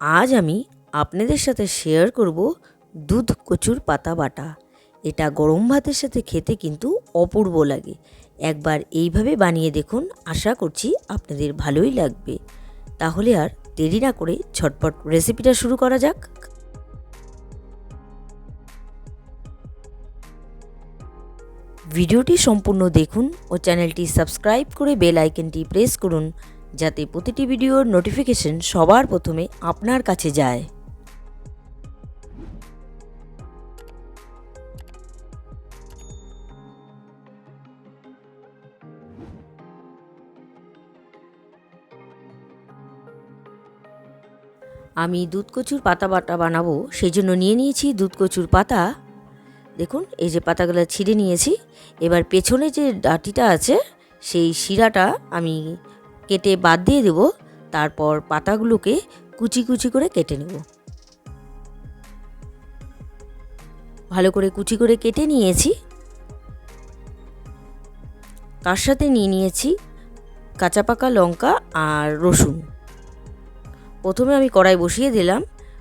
আজ আমি আপনাদের সাথে শেয়ার করব দুধ কচুর পাতা বাটা। এটা গরম ভাতের সাথে খেতে কিন্তু অপূর্ব লাগে। একবার এইভাবে বানিয়ে দেখুন, আশা করছি আপনাদের ভালোই লাগবে। তাহলে আর দেরি না করে ঝটপট রেসিপিটা শুরু করা যাক। ভিডিওটি সম্পূর্ণ দেখুন ও চ্যানেলটি সাবস্ক্রাইব করে বেল আইকনটি প্রেস করুন। যাতে প্রতিটি ভিডিওর নোটিফিকেশন সবার প্রথমে আপনার কাছে যায়। আমি দুধ কচুর পাতা বাটা বানাবো সেই জন্য নিয়ে নিয়েছি দুধ কচুর পাতা। দেখুন, এই যে পাতাগুলো ছিঁড়ে নিয়েছি, এবার পেছনে যে ডাটিটা আছে, সেই শিরাটা আমি কেটে বাদ দিয়ে দেব। তারপর পাতাগুলোকে কুচি কুচি করে কেটে নেব। ভালো করে কুচি করে কেটে নিয়েছি। তার সাথে নিয়ে নিয়েছি কাঁচা পাকা লঙ্কা আর রসুন। প্রথমে আমি কড়াই বসিয়ে দিলাম।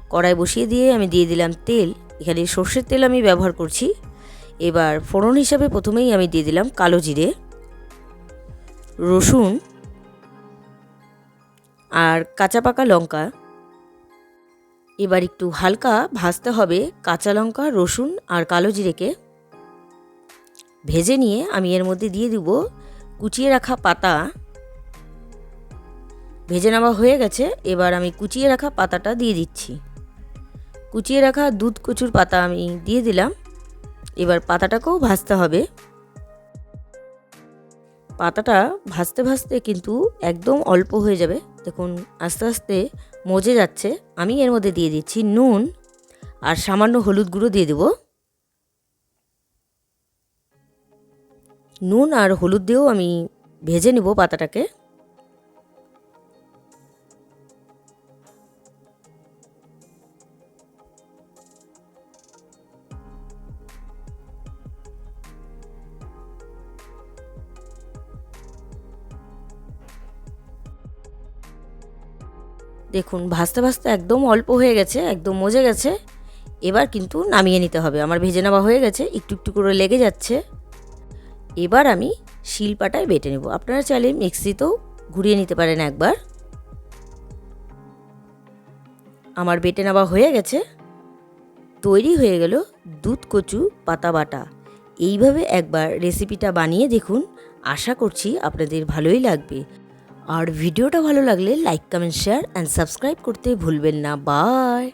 কড়াই বসিয়ে দিয়ে আমি দিয়ে দিলাম তেল। এখানে সর্ষের তেল আমি ব্যবহার করছি। এবার ফোড়ন হিসাবে প্রথমেই আমি দিয়ে দিলাম কালো জিরে। রসুন আর কাঁচা পাকা লঙ্কা। এবার একটু হালকা ভাজতে হবে কাঁচা লঙ্কা, রসুন আর কালো জিরেকে। ভেজে নিয়ে আমি এর মধ্যে দিয়ে দিব কুচিয়ে রাখা পাতা। ভেজে নেওয়া হয়ে গেছে, এবার আমি কুচিয়ে রাখা পাতাটা দিয়ে দিচ্ছি। কুচিয়ে রাখা দুধ কচুর পাতা আমি দিয়ে দিলাম। এবার পাতাটাকেও ভাজতে হবে। পাতাটা ভাজতে ভাজতে কিন্তু একদম অল্প হয়ে যাবে। দেখুন, আস্তে আস্তে মজে যাচ্ছে। আমি এর মধ্যে দিয়ে দিচ্ছি নুন আর সামান্য হলুদ গুঁড়ো দিয়ে দেব। নুন আর হলুদ দিয়েও আমি ভেজে নেব পাতাটাকে। দেখুন, ভাজতে ভাজতে একদম অল্প হয়ে গেছে, একদম মজে গেছে। এবার কিন্তু নামিয়ে নিতে হবে। আমার ভেজে নেওয়া হয়ে গেছে, একটু একটু করে লেগে যাচ্ছে। এবার আমি শিলপাটায় বেটে নেব। আপনারা চাইলে মিক্সিতেও ঘুরিয়ে নিতে পারেন একবার। আমার বেটে নেওয়া হয়ে গেছে। তৈরি হয়ে গেল দুধ কচু পাতা বাটা। এইভাবে একবার রেসিপিটা বানিয়ে দেখুন। আশা করছি আপনাদের ভালোই লাগবে। আর ভিডিওটা ভালো লাগলে like comment share and subscribe করতে ভুলবেন না বাই